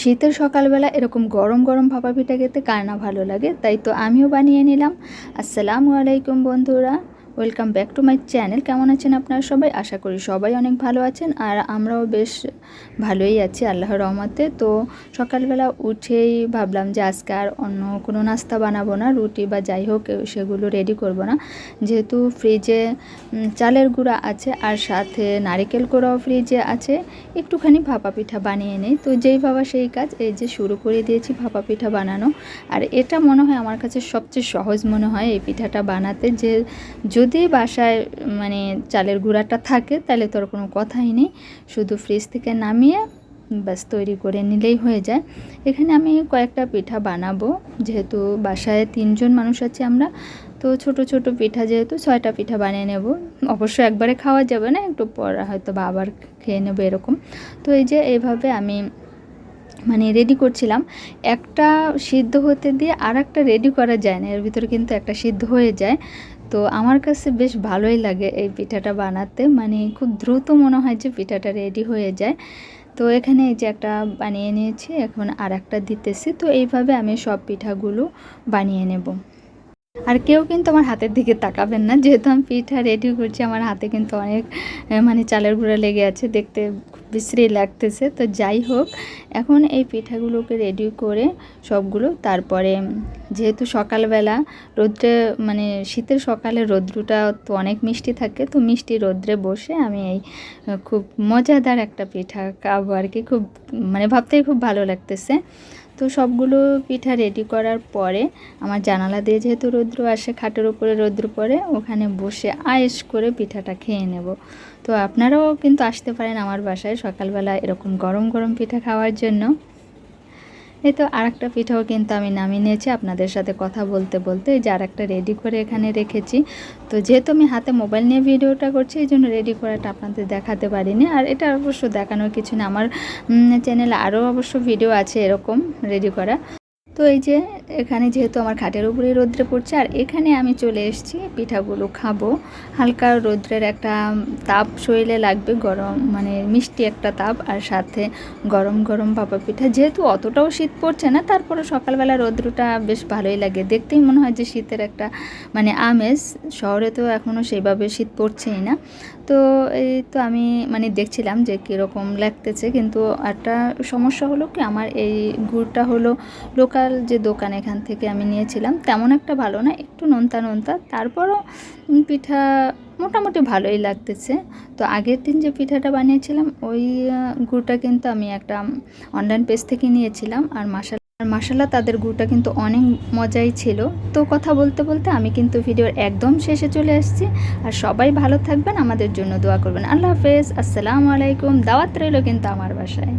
শীতের সকালবেলা এরকম গরম গরম ভাপা পিঠা খেতে কার না ভালো লাগে? তাই তো আমিও বানিয়ে নিলাম। আসসালামু আলাইকুম বন্ধুরা। Welcome back to my channel কেমন আছেন আপনারা সবাই? আশা করি সবাই অনেক ভালো আছেন আর আমরাও বেশ ভালোই আছি, আল্লাহর রহমতে। তো সকালবেলা উঠেই ভাবলাম যে আজকে আর অন্য কোনো নাস্তা বানাবো না, রুটি বা যাই হোক, সেগুলো রেডি করব না। যেহেতু ফ্রিজে চালের গুঁড়া আছে আর সাথে নারিকেল গুঁড়াও ফ্রিজে আছে, একটুখানি ভাপা পিঠা বানিয়ে নেই। তো যেই ভাবা সেই কাজ, এই যে শুরু করে দিয়েছি ভাপা পিঠা বানানো। আর এটা মনে হয় আমার কাছে সবচেয়ে সহজ মনে হয় এই পিঠাটা বানাতে, যে যদি বাসায় মানে চালের গুঁড়াটা থাকে, তাহলে তোর কোনো কথাই নেই। শুধু ফ্রিজ থেকে নামিয়ে ব্যাস তৈরি করে নিলেই হয়ে যায়। এখানে আমি কয়েকটা পিঠা বানাবো, যেহেতু বাসায় তিনজন মানুষ আছে আমরা। তো ছোট ছোট পিঠা যেহেতু, ছয়টা পিঠা বানিয়ে নেব। অবশ্য একবারে খাওয়া যাবে না, একটু পর হয়তো বা আবার খেয়ে নেব এরকম। তো এই যে এইভাবে আমি মানে রেডি করছিলাম। একটা সিদ্ধ হতে দিয়ে আর একটা রেডি করা যায় না, এর ভিতরে কিন্তু একটা সিদ্ধ হয়ে যায়। তো আমার কাছে বেশ ভালোই লাগে এই পিঠাটা বানাতে। মানে খুব দ্রুত মনে হয় যে পিঠাটা রেডি হয়ে যায়। তো এখানে এই যে একটা বানিয়ে নিয়েছি, এখন আর একটা দিতেছি। তো এইভাবে আমি সব পিঠাগুলো বানিয়ে নেব। আর কেউ কিন্তু আমার হাতের দিকে তাকাবেন না। যেহেতু আমি পিঠা রেডি করছি, আমার হাতে কিন্তু অনেক মানে চালের গুঁড়া লেগে আছে। দেখতে খুব বিশ্রী লাগতেছে। তো যাই হোক, এখন এই পিঠাগুলোকে রেডি করে সবগুলো, তারপরে যেহেতু সকালবেলা, রোদ্রে মানে শীতের সকালে রৌদ্রটা তো অনেক মিষ্টি থাকে, তো মিষ্টি রোদ্রে বসে আমি এই খুব মজাদার একটা পিঠা খাব আর কি, খুব মানে ভাবতেই খুব ভালো লাগতেছে। তো সবগুলো পিঠা রেডি করার পরে আমার জানালা দিয়ে যেহেতু রৌদ্র আসে, খাটের উপরে রৌদ্র পড়ে, ওখানে বসে আয়েস করে পিঠাটা খেয়ে নেব। তো আপনারাও কিন্তু আসতে পারেন আমার বাসায় সকালবেলা এরকম গরম গরম পিঠা খাওয়ার জন্য। এই তো আর একটা পিঠাও কিন্তু আমি নামিয়ে নিয়েছি। আপনাদের সাথে কথা বলতে বলতে এই যে আর একটা রেডি করে এখানে রেখেছি। তো যেহেতু আমি হাতে মোবাইল নিয়ে ভিডিওটা করছি, এই জন্য রেডি করাটা আপনাদের দেখাতে পারিনি। আর এটা অবশ্য দেখানোর কিছু না, আমার চ্যানেলে আরও অবশ্য ভিডিও আছে এরকম রেডি করা। তো এই যে এখানে যেহেতু আমার খাটের উপরে রোদ্রে পড়ছে, আর এখানে আমি চলে এসেছি, পিঠাগুলো খাব। হালকা রোদ্রের একটা তাপ শরীরে লাগবে, গরম মানে মিষ্টি একটা তাপ, আর সাথে গরম গরম ভাপা পিঠা। যেহেতু অতটাও শীত পড়ছে না তারপরে সকালবেলা রোদ্রটা বেশ ভালোই লাগে। দেখতেই মনে হয় যে শীতের একটা মানে আমেজ, শহরে তো এখনও সেইভাবে শীত পড়ছেই না। তো এই তো আমি মানে দেখছিলাম যে কীরকম লাগতেছে, কিন্তু একটা সমস্যা হলো কি, আমার এই গুড়টা হলো লোকাল যে দোকান এখান থেকে আমি নিয়েছিলাম, তেমন একটা ভালো না, একটু নোনতা নোনতা। তারপরও পিঠা মোটামুটি ভালোই লাগতেছে। তো আগের দিন যে পিঠাটা বানিয়েছিলাম, ওই গুড়টা কিন্তু আমি একটা অনলাইন পেজ থেকে নিয়েছিলাম। আর মাসাল আর মাসাল্লাহ তাদের গুড়টা কিন্তু অনেক মজাই ছিল। তো কথা বলতে বলতে আমি কিন্তু ভিডিওর একদম শেষে চলে আসছি আর সবাই ভালো থাকবেন, আমাদের জন্য দোয়া করবেন। আল্লাহ হাফেজ, আসসালামু আলাইকুম। দাওয়াত রইল কিন্তু আমার বাসায়।